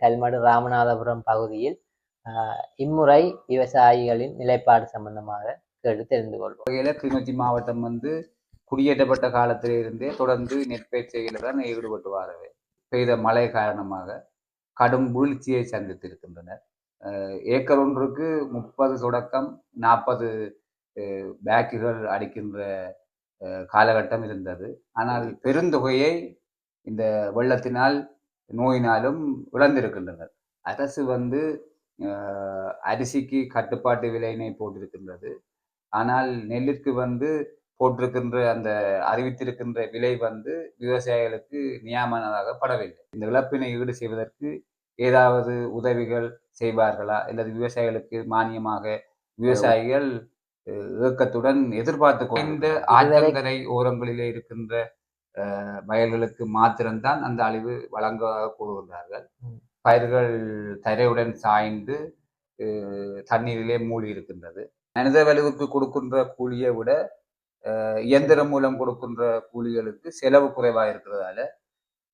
கல்மடு ராமநாதபுரம் பகுதியில் ஆஹ், இம்முறை விவசாயிகளின் நிலைப்பாடு சம்பந்தமாக கேட்டு தெரிந்து கொள்வோம். வகையில் கிளிநொச்சி மாவட்டம் வந்து குடியேற்றப்பட்ட காலத்திலிருந்தே தொடர்ந்து நெற்பயிற்சியில் தான் ஈடுபட்டு வரவே பெய்த மழை காரணமாக கடும் வீழ்ச்சியை சந்தித்திருக்கின்றனர். அஹ் ஏக்கர் ஒன்றுக்கு முப்பது தொடக்கம் நாற்பது பேக்குகள் அடிக்கின்ற காலகட்டம் இருந்தது. ஆனால் பெருந்தொகையை இந்த வெள்ளத்தினால் நோயினாலும் இழந்திருக்கின்றனர். அரசு வந்து அஹ், அரிசிக்கு கட்டுப்பாட்டு விலையினை போட்டிருக்கின்றது. ஆனால் நெல்லிற்கு வந்து போட்டிருக்கின்ற அந்த அறிவித்திருக்கின்ற விலை வந்து விவசாயிகளுக்கு நியாயமானதாக படவில்லை. இந்த இழப்பினை ஈடு செய்வதற்கு ஏதாவது உதவிகள் செய்வார்களா? அல்லது விவசாயிகளுக்கு மானியமாக விவசாயிகள் அஹ், ஏக்கத்துடன் எதிர்பார்த்து கொண்ட ஆற்றங்கரை ஓரங்களிலே இருக்கின்ற வயல்களுக்கு மாத்திரம்தான் அந்த அழிவு வழங்குவதாக கூறுகின்றார்கள். பயிர்கள் தரையுடன் சாய்ந்து தண்ணீரிலே மூழ்கி இருக்கின்றது. மனித வலுவுக்கு கொடுக்கின்ற கூலியை விட இயந்திரம் மூலம் கொடுக்கின்ற கூலிகளுக்கு செலவு குறைவாக இருக்கிறதால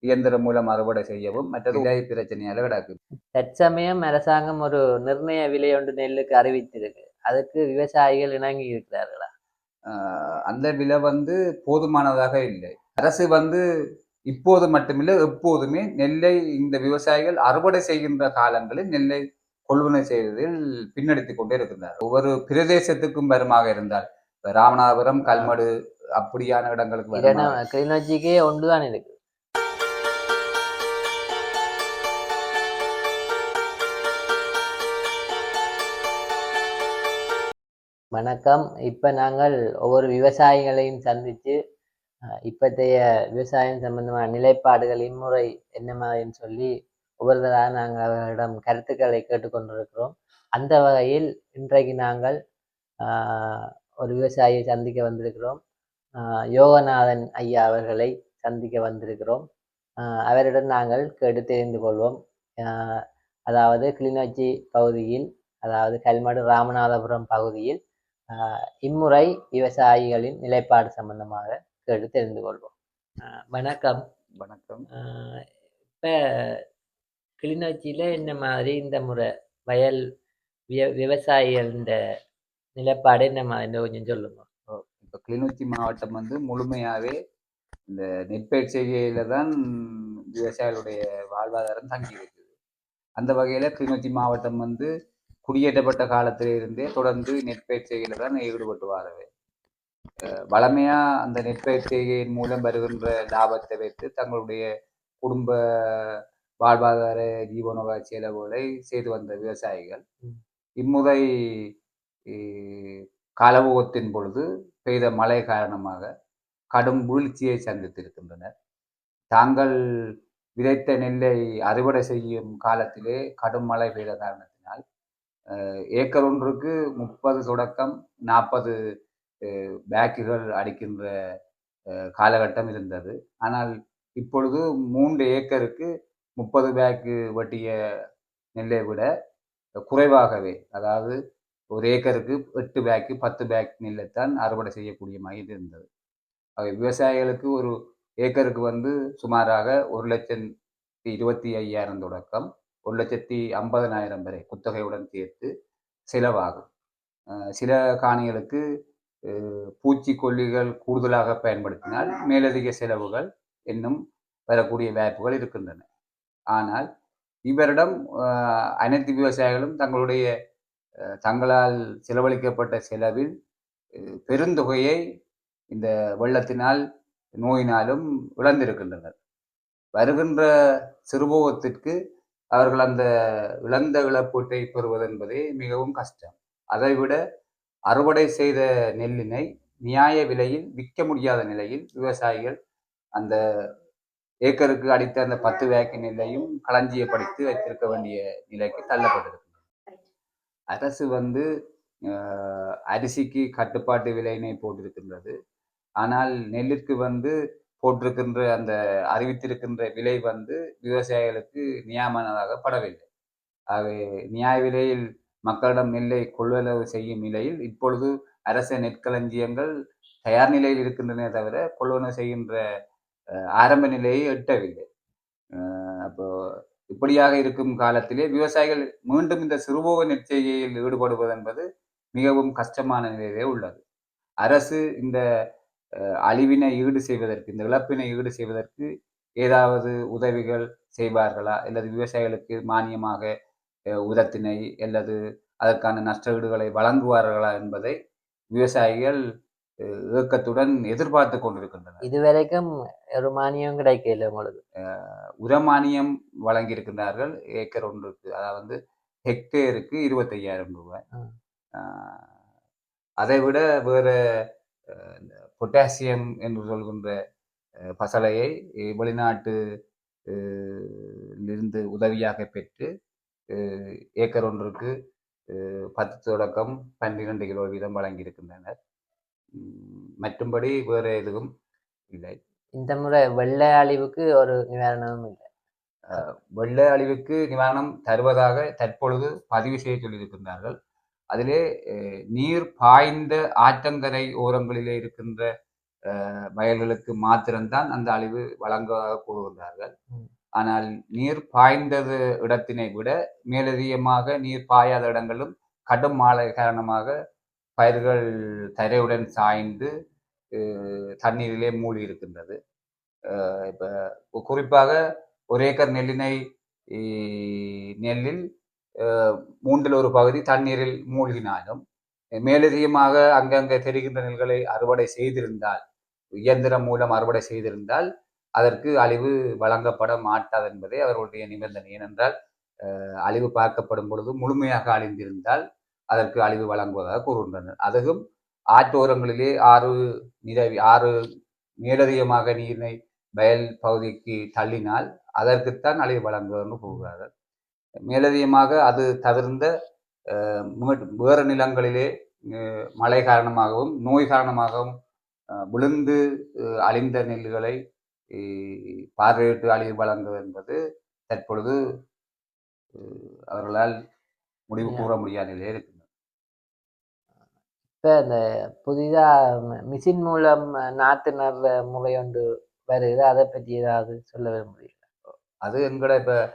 இயந்திரம் மூலம் அறுவடை செய்யவும் மற்றது விலை பிரச்சனையால கிடக்கு. தற்சமயம் அரசாங்கம் ஒரு நிர்ணய விலை ஒன்று நெல்லுக்கு அறிவித்திருக்கு. அதுக்கு விவசாயிகள் இணங்கி இருக்கிறார்களா? அந்த விலை வந்து போதுமானதாக இல்லை. அரசு வந்து இப்போது மட்டுமில்லை எப்போதுமே நெல்லை இந்த விவசாயிகள் அறுவடை செய்கின்ற காலங்களில் நெல்லை கொள்வனை செய்வதில் பின்னடித்துக் கொண்டே இருக்கின்றார். ஒவ்வொரு பிரதேசத்துக்கும் வருமாக இருந்தால் ராமநாதபுரம் கல்மடு அப்படியான இடங்களுக்கு கிளிநொச்சிக்கே ஒன்றுதான் இருக்கு. வணக்கம். இப்போ நாங்கள் ஒவ்வொரு விவசாயிகளையும் சந்தித்து அஹ், இப்பத்தைய விவசாயம் சம்பந்தமான நிலைப்பாடுகள் இம்முறை என்ன மாதிரின்னு சொல்லி ஒவ்வொருவராக நாங்கள் அவர்களிடம் கருத்துக்களை கேட்டுக்கொண்டிருக்கிறோம். அந்த வகையில் இன்றைக்கு நாங்கள் ஒரு விவசாயியை சந்திக்க வந்திருக்கிறோம். யோகநாதன் ஐயா அவர்களை சந்திக்க வந்திருக்கிறோம். அவரிடம் நாங்கள் கேட்டு தெரிந்து கொள்வோம். அதாவது கிளிநொச்சி பகுதியில் அதாவது கல்மடு ராமநாதபுரம் பகுதியில் இம்முறை விவசாயிகளின் நிலைப்பாடு சம்பந்தமாக கேட்டு தெரிந்து கொள்வோம். வணக்கம். வணக்கம். இப்ப கிளிநொச்சியில என்ன மாதிரி இந்த முறை வயல் விய விவசாயிகளின் நிலைப்பாடு என்ன மாதிரி கொஞ்சம் சொல்லுங்க. இப்ப கிளிநொச்சி மாவட்டம் வந்து முழுமையாவே இந்த நெற்பயிற்சியில தான் விவசாயிகளுடைய வாழ்வாதாரம் தங்கி இருக்குது. அந்த வகையில கிளிநொச்சி மாவட்டம் வந்து குடியேற்றப்பட்ட காலத்திலே இருந்தே தொடர்ந்து நெற்பயிற்சியில தான் ஈடுபட்டு வரவே வளமையா அந்த நெற்பயிற்சியின் மூலம் வருகின்ற லாபத்தை வைத்து தங்களுடைய குடும்ப வாழ்வாதார ஜீவனோப செலவுகளை செய்து வந்த விவசாயிகள். இம்முறை காலபோகத்தின் பொழுது பெய்த மழை காரணமாக கடும் வீழ்ச்சியை சந்தித்திருக்கின்றனர் தாங்கள் விதைத்த நெல்லை அறுவடை செய்யும் காலத்திலே கடும் மழை பெய்த காரணத்தினால் ஏக்கர் ஒன்றுக்கு முப்பது தொடக்கம் நாற்பது பேக்குகள் அடிக்கின்ற காலகட்டம் இருந்தது. ஆனால் இப்பொழுது மூன்று ஏக்கருக்கு முப்பது பேக்கு வட்டிய நெல்லை விட குறைவாகவே அதாவது ஒரு ஏக்கருக்கு எட்டு பேக்கு பத்து பேக் நெல்லைத்தான் அறுவடை செய்யக்கூடிய மாதிரி இருந்தது. அவை விவசாயிகளுக்கு ஒரு ஏக்கருக்கு வந்து சுமாராக ஒரு லட்சத்தி இருபத்தி ஐயாயிரம் தொடக்கம் ஒரு லட்சத்தி ஐம்பதனாயிரம் வரை குத்தகையுடன் சேர்த்து செலவாகும். சில காணிகளுக்கு பூச்சிக்கொல்லிகள் கூடுதலாக பயன்படுத்தினால் மேலதிக செலவுகள் இன்னும் வரக்கூடிய வாய்ப்புகள் இருக்கின்றன. ஆனால் இவரிடம் அனைத்து விவசாயிகளும் தங்களுடைய தங்களால் செலவழிக்கப்பட்ட செலவில் பெருந்தொகையை இந்த வெள்ளத்தினால் நோயினாலும் இழந்திருக்கின்றனர். வருகின்ற சிறுபோகத்திற்கு அவர்கள் அந்த இழந்த இழப்பீட்டை பெறுவது என்பதே மிகவும் கஷ்டம். அதைவிட அறுவடை செய்த நெல்லினை நியாய விலையில் விற்க முடியாத நிலையில் விவசாயிகள் அந்த ஏக்கருக்கு அடித்த அந்த பத்து வேக்கு நெல்லையும் களஞ்சியப்படுத்தி வைத்திருக்க வேண்டிய நிலைக்கு தள்ளப்பட்டிருக்கு அரசு வந்து அரிசிக்கு கட்டுப்பாட்டு விலையினை போட்டிருக்கின்றது. ஆனால் நெல்லிற்கு வந்து போட்டிருக்கின்ற அந்த அறிவித்திருக்கின்ற விலை வந்து விவசாயிகளுக்கு நியாயமானதாக படவில்லை. ஆகவே நியாய விலையில் மக்களிடம் நெல்லை கொள்வனவு செய்யும் நிலையில் இப்பொழுது அரச நெற்களஞ்சியங்கள் தயார் நிலையில் இருக்கின்றன தவிர கொள்வனவு செய்கின்ற ஆரம்ப நிலையை எட்டவில்லை. அப்போ இப்படியாக இருக்கும் காலத்திலே விவசாயிகள் மீண்டும் இந்த சிறுபோக நெற்செய்கையில் ஈடுபடுவது என்பது மிகவும் கஷ்டமான நிலையிலே உள்ளது. அரசு இந்த அழிவினை ஈடு செய்வதற்கு இந்த இழப்பினை ஈடு செய்வதற்கு ஏதாவது உதவிகள் செய்வார்களா? அல்லது விவசாயிகளுக்கு மானியமாக உரத்தினை அல்லது அதற்கான நஷ்டஈடுகளை வழங்குவார்களா என்பதை விவசாயிகள் அஹ், ஏக்கத்துடன் எதிர்பார்த்து கொண்டிருக்கின்றனர். இதுவரைக்கும் ஒரு மானியம் கிடைக்கல உங்களுக்கு. உரமானியம் வழங்கியிருக்கின்றார்கள். ஏக்கர் ஒன்றுக்கு அதாவது ஹெக்டேருக்கு இருபத்தையாயிரம் ரூபாய். அதை விட வேறு பொட்டாசியம் என்று சொல்கின்ற பசலையை வெளிநாட்டு இருந்து உதவியாக பெற்று ஏக்கர் ஒன்றுக்கு பத்து தொடக்கம் பன்னிரண்டு கிலோ வீதம் வழங்கியிருக்கின்றனர். மற்றும்படி வேறு எதுவும் இல்லை. இந்த முறை வெள்ளை அழிவுக்கு ஒரு நிவாரணமும் இல்லை. வெள்ள அழிவுக்கு நிவாரணம் தருவதாக தற்பொழுது பதிவு செய்ய சொல்லியிருக்கின்றார்கள். அதிலே நீர் பாய்ந்த ஆற்றங்கரை ஓரங்களிலே இருக்கின்ற வயல்களுக்கு மாத்திரம்தான் அந்த அழிவு வழங்குவதாக கூறுகின்றார்கள். ஆனால் நீர் பாய்ந்தது இடத்தினை விட மேலதிகமாக நீர் பாயாத இடங்களும் கடும் மழை காரணமாக பயிர்கள் தரையுடன் சாய்ந்து தண்ணீரிலே மூழ்கி இருக்கின்றது. இப்போ குறிப்பாக ஒரு ஏக்கர் நெல்லினை நெல்லில் மூன்றில் ஒரு பகுதி தண்ணீரில் மூழ்கினாலும் மேலதிகமாக அங்கங்கே தெரிகின்ற நெல்களை அறுவடை செய்திருந்தால் இயந்திரம் மூலம் அறுவடை செய்திருந்தால் அதற்கு அழிவு வழங்கப்பட மாட்டாது என்பதே அவர்களுடைய நிபந்தனை. ஏனென்றால் அழிவு பார்க்கப்படும் பொழுது முழுமையாக அழிந்திருந்தால் அதற்கு அழிவு வழங்குவதாக கூறுகின்றனர். அதுவும் ஆற்றோரங்களிலே ஆறு நிலவி ஆறு மேலதிகமாக நீரினை வயல் பகுதிக்கு தள்ளினால் அதற்குத்தான் அழிவு வழங்குவதுன்னு கூறுகிறார்கள். மேலதிகமாக அது தவிர்ந்த வேறு நிலங்களிலே மழை காரணமாகவும் நோய் காரணமாகவும் விழுந்து அழிந்த நெல்களை பார்வையிட்டு அழிவு வழங்குவது என்பது தற்பொழுது அவர்களால் முடிவு கூற முடியாத நிலையில் இருக்கின்றது. இப்ப இந்த புதிதா ம- மிஷின் மூலம் நாத்து நடுற முறை ஒன்று வருது. அதை பற்றி ஏதாவது சொல்ல விரும்புகிறீங்களா அது எங்கட இப்ப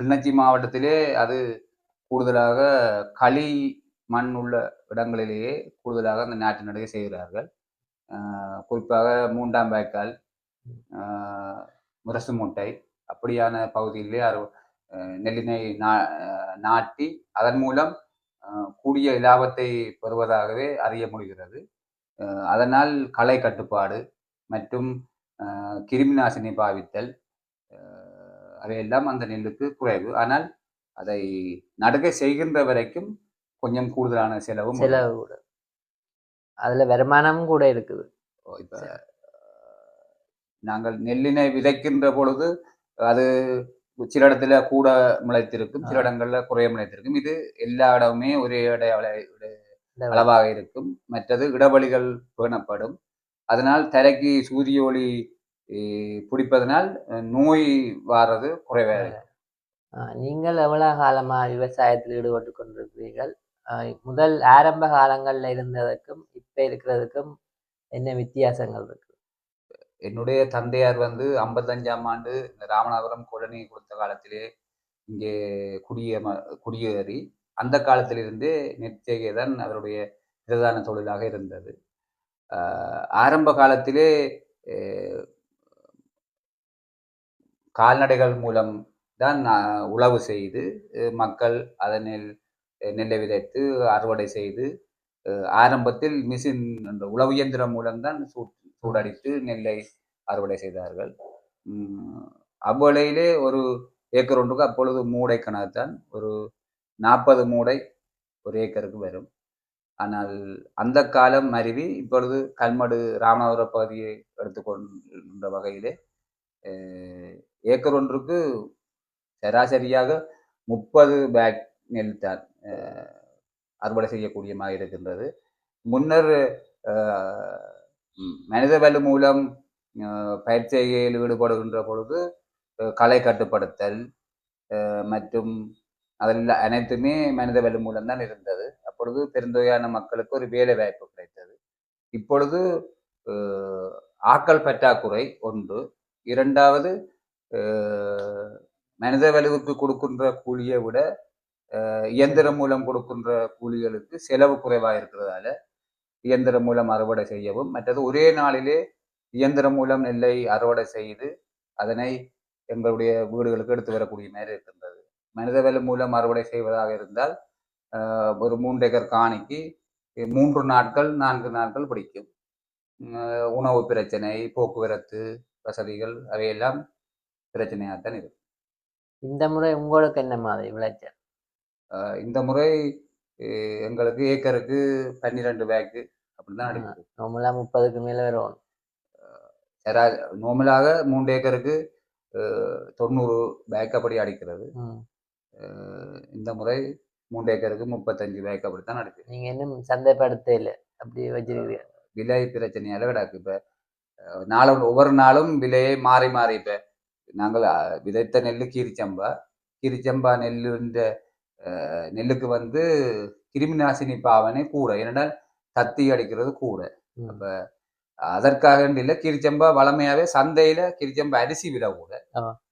கிளிநொச்சி மாவட்டத்திலே அது கூடுதலாக களி மண் உள்ள இடங்களிலேயே கூடுதலாக அந்த நாட்டு நடுகை செய்கிறார்கள். ஆஹ் குறிப்பாக மூன்றாம் வாய்க்கால் முரசு மூட்டை அப்படியான பகுதியிலே நெல்லினை நா நாட்டி அதன் மூலம் கூடிய லாபத்தை பெறுவதாகவே அறிய முடிகிறது. அதனால் களை கட்டுப்பாடு மற்றும் கிருமி நாசினி பாவித்தல் ஆஹ் அவையெல்லாம் அந்த நெல்லுக்கு குறைவு. ஆனால் அதை நடுகை செய்கின்ற வரைக்கும் கொஞ்சம் கூடுதலான செலவும். செலவு கூட. அதுல வருமானமும் கூட இருக்குது. இப்ப நாங்கள் நெல்லினை விதைக்கின்ற பொழுது அது சில இடத்துல கூட முளைத்திருக்கும் சில இடங்கள்ல குறைய முளைத்திருக்கும். இது எல்லா இடமுமே ஒரே அளவாக இருக்கும். மற்றது இடைவெளிகள் பேணப்படும். அதனால் தரைக்கு சூரிய ஒளி பிடிப்பதனால் நோய் வாரது குறைவாக ஆஹ் நீங்கள் எவ்வளவு காலமா விவசாயத்தில் ஈடுபட்டு கொண்டிருக்கிறீர்கள்? முதல் ஆரம்ப காலங்கள்ல இருந்ததுக்கும் இப்ப இருக்கிறதுக்கும் என்ன வித்தியாசங்கள் இருக்கு? என்னுடைய தந்தையார் வந்து ஐம்பத்தஞ்சாம் ஆண்டு இந்த ராமநாதபுரம் கொலனி கொடுத்த காலத்திலே இங்கே குடியே குடியேறி அந்த காலத்திலிருந்தே நெற்செய்கை தான் அவருடைய பிரதான தொழிலாக இருந்தது. ஆரம்ப காலத்திலே கால்நடைகள் மூலம் தான் உழவு செய்து மக்கள் அதனில் நெல்லை விதைத்து அறுவடை செய்து ஆரம்பத்தில் மிஷின் அந்த உழவு இயந்திரம் மூலம்தான் சூட் சூடடித்து நெல்லை அறுவடை செய்தார்கள். அவ்வளையிலே ஒரு ஏக்கர் ஒன்றுக்கு அப்பொழுது மூடை கணக்குத்தான் ஒரு நாற்பது மூடை ஒரு ஏக்கருக்கு வரும். ஆனால் அந்த காலம் அருவி இப்பொழுது கல்மடு ராமநாதபுர பகுதியை எடுத்துக்கொண்ட வகையிலே ஏக்கர் ஒன்றுக்கு சராசரியாக முப்பது பேக் நெல் தான் அறுவடை செய்யக்கூடியமாக இருக்கின்றது. முன்னர் மனித வலு மூலம் அஹ், ஈடுபடுகின்ற பொழுது கலை களை கட்டுப்படுத்தல் மற்றும் அதில் அனைத்துமே மனித வலு மூலம்தான் இருந்தது. அப்பொழுது பெருந்தொகையான மக்களுக்கு ஒரு வேலை வாய்ப்பு கிடைத்தது. இப்பொழுது ஆக்கல் பற்றாக்குறை ஒன்று. இரண்டாவது மனித வலுவுக்கு கொடுக்கின்ற கூலியை விட இயந்திரம் மூலம் கொடுக்கின்ற கூலிகளுக்கு செலவு குறைவாக இருக்கிறதால இயந்திரம் மூலம் அறுவடை செய்யவும் மற்றது ஒரே நாளிலே இயந்திரம் மூலம் நெல்லை அறுவடை செய்து அதனை எங்களுடைய வீடுகளுக்கு எடுத்து வரக்கூடிய மாதிரி இருக்கின்றது. மனித வலு மூலம் அறுவடை செய்வதாக இருந்தால் ஒரு மூன்று ஏக்கர் காணிக்கு மூன்று நாட்கள் நான்கு நாட்கள் பிடிக்கும். உணவு பிரச்சனை போக்குவரத்து வசதிகள் அவையெல்லாம் பிரச்சனையாகத்தான் இருக்கும். இந்த முறை உங்களுக்கு என்ன மாதிரி விளைச்சல்? இந்த முறை எங்களுக்கு ஏக்கருக்கு பன்னிரெண்டு பேக்கு அப்படிதான் அடிக்குது நம்மளாம் முப்பதுக்கு மேல வரும். சரா நார்மலாக மூன்று ஏக்கருக்கு தொண்ணூறு பேக் அப்படி அடிக்கிறது. இந்த முறை மூன்று ஏக்கருக்கு முப்பத்தஞ்சு பேக் அப்படித்தான் அடிக்குது. நீங்க இன்னும் சந்தைப்படுத்த இல்லை அப்படி வச்சிருக்கீங்க? விலை பிரச்சனையால கிடக்கு இப்ப. நாளும் ஒவ்வொரு நாளும் விலையை மாறி மாறி இப்ப. நாங்கள் விதைத்த நெல்லு கீரிச்சம்பா. கீரிச்சம்பா நெல்லுன்ற நெல்லுக்கு வந்து கிருமி நாசினி பாவனை கூட. ஏன்னா தத்தி அடிக்கிறது கூட. அப்ப அதற்காக இல்லை. கிரிச்சம்பா வளமையாவே சந்தையில கிரிச்சம்பா அரிசி விலை கூட.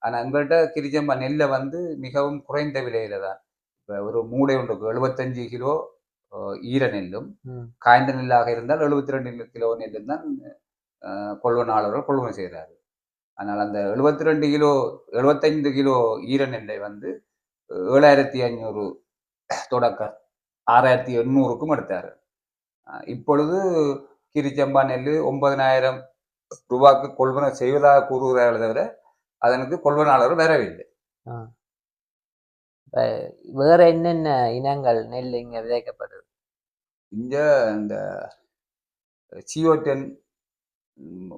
ஆனா எங்கள்கிட்ட கிரிச்சம்பா நெல்லை வந்து மிகவும் குறைந்த விலையில தான். இப்ப ஒரு மூடை ஒன்றுக்கு எழுபத்தஞ்சு கிலோ ஈர நெல்லும். காய்ந்த நெல்லாக இருந்தால் எழுபத்தி ரெண்டு கிலோ நெல்லும் தான் கொள்வனாளர்கள் கொள்வனை செய்கிறார்கள் ஆனால் அந்த எழுபத்தி ரெண்டு கிலோ எழுபத்தைந்து கிலோ ஈர நெல்லை வந்து ஏழாயிரத்தி ஐநூறு தொடக்க ஆறாயிரத்தி எண்ணூறுக்கும் எடுத்தார். இப்பொழுது கிரிச்சம்பா நெல் ஒன்பதனாயிரம் ரூபாய்க்கு கொள்வனை செய்வதாக கூறுகிறார்கள் தவிர அதனுக்கு கொள்வனாளர் வரவில்லை வேற என்னென்ன இனங்கள் நெல் இங்க விதைக்கப்படுது? இங்க இந்த சிஓ டென்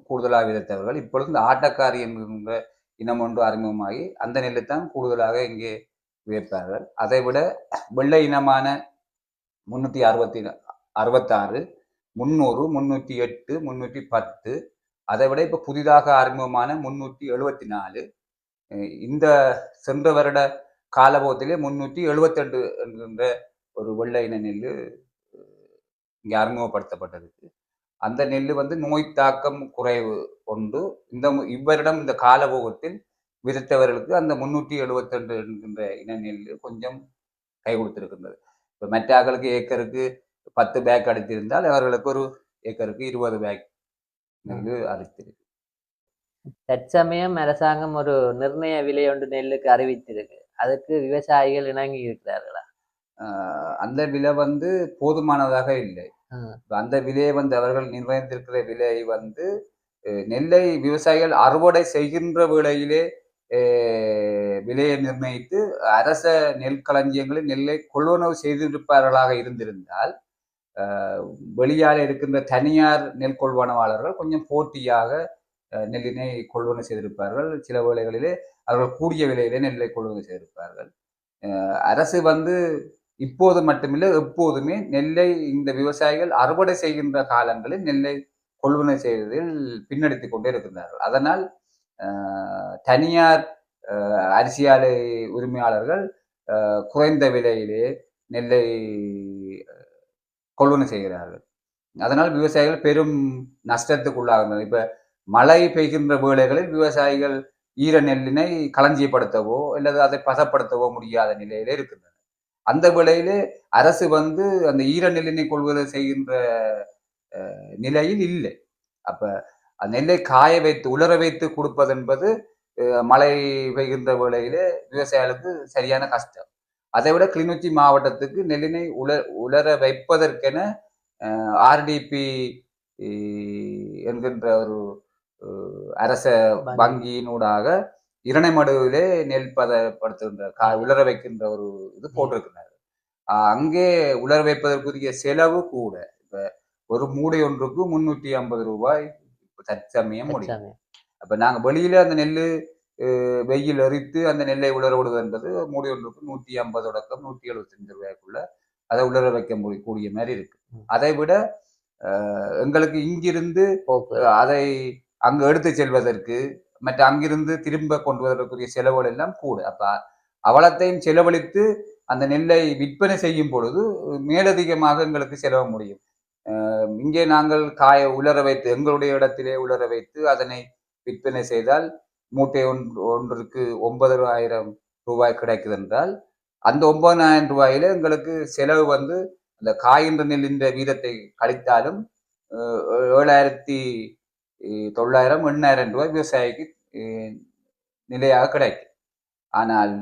கூடுதலாக விதைத்தவர்கள். இப்பொழுது இந்த ஆட்டக்காரி என்கின்ற இனம் ஒன்று அறிமுகமாகி அந்த நெல்லை தான் கூடுதலாக இங்கே விதைப்பார்கள் அதை விட வெள்ளை இனமான முன்னூற்றி அறுபத்தி அறுபத்தாறு முந்நூறு முன்னூற்றி எட்டு முன்னூற்றி பத்து அதை விட இப்போ புதிதாக அறிமுகமான முன்னூற்றி எழுபத்தி நாலு இந்த சென்ற வருட காலபோகத்திலே முன்னூற்றி எழுபத்தெண்டு என்கின்ற ஒரு வெள்ளை இன நெல் இங்கே அறிமுகப்படுத்தப்பட்டிருக்கு அந்த நெல் வந்து நோய் தாக்கம் குறைவு கொண்டு இந்த மு- இவ்வருடம் இந்த காலபோகத்தில் விதைத்தவர்களுக்கு அந்த முன்னூற்றி எழுபத்தெண்டு என்கின்ற இன நெல் கொஞ்சம் கை கொடுத்திருக்கின்றது. இப்போ மற்ற ஆக்களுக்கு ஏக்கருக்கு பத்து பேக் அடித்திருந்தால் அவர்களுக்கு ஒரு ஏக்கருக்கு இருபது பேக் நெல் அடித்திருக்கு தற்சமயம் அரசாங்கம் ஒரு நிர்ணய விலை ஒன்று நெல்லுக்கு அறிவித்திருக்கு. அதுக்கு விவசாயிகள் இணங்கி இருக்கிறார்களா? அந்த விலை வந்து போதுமானதாக இல்லை. அந்த விலையை வந்து அவர்கள் நிர்ணயித்திருக்கிற விலை வந்து நெல்லை விவசாயிகள் அறுவடை செய்கின்ற வேளையிலே விலையை நிர்ணயித்து அரச நெல் களஞ்சியங்களில் நெல்லை கொள்வனவு செய்திருப்பார்களாக இருந்திருந்தால் வெளியால் இருக்கின்ற தனியார் நெல் கொள்வனவாளர்கள் கொஞ்சம் போட்டியாக நெல்லினை கொள்வனவு செய்திருப்பார்கள். சில வேளைகளிலே அவர்கள் கூடிய விலையிலே நெல்லை கொள்வனவு செய்திருப்பார்கள். அரசு வந்து இப்போது மட்டுமில்லை எப்போதுமே நெல்லை இந்த விவசாயிகள் அறுவடை செய்கின்ற காலங்களில் நெல்லை கொள்வனை செய்வதில் பின்னடித்து கொண்டே இருக்கின்றார்கள். அதனால் தனியார் அரிசி ஆலை உரிமையாளர்கள் குறைந்த விலையிலே நெல்லை கொள்வனை செய்கிறார்கள். அதனால் விவசாயிகள் பெரும் நஷ்டத்துக்குள்ளாகின்றனர். இப்போ மழை பெய்கின்ற வேளைகளில் விவசாயிகள் ஈர நெல்லினை களஞ்சியப்படுத்தவோ அல்லது அதை பதப்படுத்தவோ முடியாத நிலையிலே இருக்கின்றன அந்த வேளையிலே அரசு வந்து அந்த ஈர நெல்லினை கொள்வதை செய்கின்ற நிலையில் இல்லை. அப்போ அந்த நெல்லை காய வைத்து உலர வைத்து கொடுப்பது என்பது மழை பெய்கின்ற வேளையிலே விவசாயிகளுக்கு சரியான கஷ்டம். அதை விட கிளிநொச்சி மாவட்டத்துக்கு நெல்லினை உல உலர வைப்பதற்கென ஆர்டிபி என்கின்ற ஒரு அரச வங்கி. வங்கியினூடாக இரணைமடுவிலே நெல் பதப்படுத்துகின்ற கா உலர வைக்கின்ற ஒரு இது போட்டிருக்கிறார் அங்கே உலர வைப்பதற்குரிய செலவு கூட இப்ப ஒரு மூடை ஒன்றுக்கு முன்னூற்றி ஐம்பது ரூபாய் தற்சமயம் முடியும். அப்ப நாங்க வெளியில அந்த நெல் வெயில் எரித்து அந்த நெல்லை உலர விடுவது என்பது மூடை ஒன்றுக்கு நூற்றி ஐம்பது தொடக்கம் நூற்றி எழுபத்தஞ்சு ரூபாய்க்குள்ள அதை உலர வைக்க முடிய கூடிய மாதிரி இருக்கு. அதை விட எங்களுக்கு இங்கிருந்து அதை அங்கு எடுத்து செல்வதற்கு மற்ற அங்கிருந்து திரும்ப கொண்டு வருவதற்குரிய செலவுகள் எல்லாம் கூட. அப்ப அவலத்தையும் செலவழித்து அந்த நெல்லை விற்பனை செய்யும் பொழுது மேலதிகமாக எங்களுக்கு செலவு முடியும். இங்கே நாங்கள் காய உலர வைத்து எங்களுடைய இடத்திலே உலர வைத்து அதனை விற்பனை செய்தால் மூட்டை ஒன்று ஒன்றுக்கு ஒன்பது ஆயிரம் ரூபாய் கிடைக்குது என்றால் அந்த ஒன்பதாயிரம் ரூபாயில எங்களுக்கு செலவு வந்து அந்த காய்கின்ற நெல்லின்ற வீதத்தை கழித்தாலும் ஏழாயிரத்தி தொள்ளாயிரம் எண்ணாயிரம் ரூபாய் விவசாயிக்கு நிலையாக கிடைக்கும். ஆனால்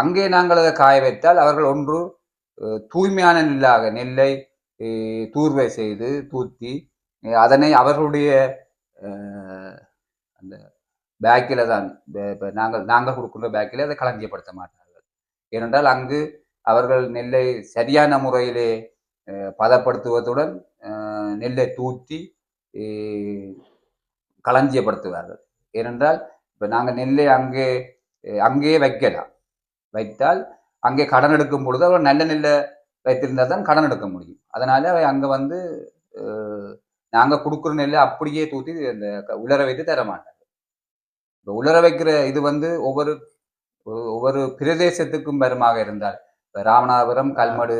அங்கே நாங்கள் அதை காய வைத்தால் அவர்கள் ஒன்று தூய்மையான நெல்லாக நெல்லை தூர்வை செய்து தூத்தி அதனை அவர்களுடைய அந்த பேக்கில் தான் இப்போ நாங்கள் நாங்கள் கொடுக்குற பேக்கில் அதை களஞ்சியப்படுத்த மாட்டார்கள். ஏனென்றால் அங்கு அவர்கள் நெல்லை சரியான முறையிலே பதப்படுத்துவதுடன் நெல்லை தூத்தி களஞ்சியப்படுத்துவார்கள். ஏனென்றால் இப்போ நாங்கள் நெல்லை அங்கே அங்கேயே வைக்கலாம். வைத்தால் அங்கே கடன் எடுக்கும் பொழுது அவர் நல்ல நெல்லை வைத்திருந்தால் தான் கடன் எடுக்க முடியும். அதனால அங்கே வந்து நாங்கள் கொடுக்குற நெல்லை அப்படியே தூத்தி அந்த உலர வைத்து தர மாட்டாங்க. இப்போ உலர வைக்கிற இது வந்து ஒவ்வொரு ஒவ்வொரு பிரதேசத்துக்கும் வருமாக இருந்தால் ராமநாதபுரம் கல்மடு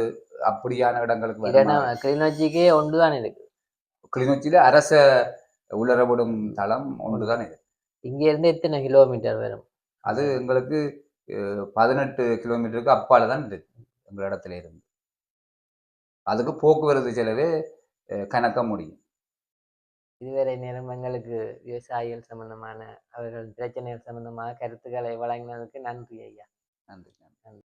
அப்படியான இடங்களுக்கு கிளிநொச்சிக்கே ஒன்று தான் இருக்கு. கிளிநொச்சியில அரச உலரவிடும் தளம் ஒன்றுதான் இது இங்க இருந்து எத்தனை கிலோமீட்டர் வரும்? அது எங்களுக்கு பதினெட்டு கிலோமீட்டருக்கு அப்பால தான் இருக்கு எங்கள் இடத்துல இருந்து. அதுக்கு போக்குவரத்து செலவே கணக்க முடியும். இதுவரை நேரம் எங்களுக்கு விவசாயிகள் சம்பந்தமான அவர்கள் பிரச்சனைகள் சம்பந்தமாக கருத்துக்களை வழங்கினதுக்கு நன்றி ஐயா. நன்றி.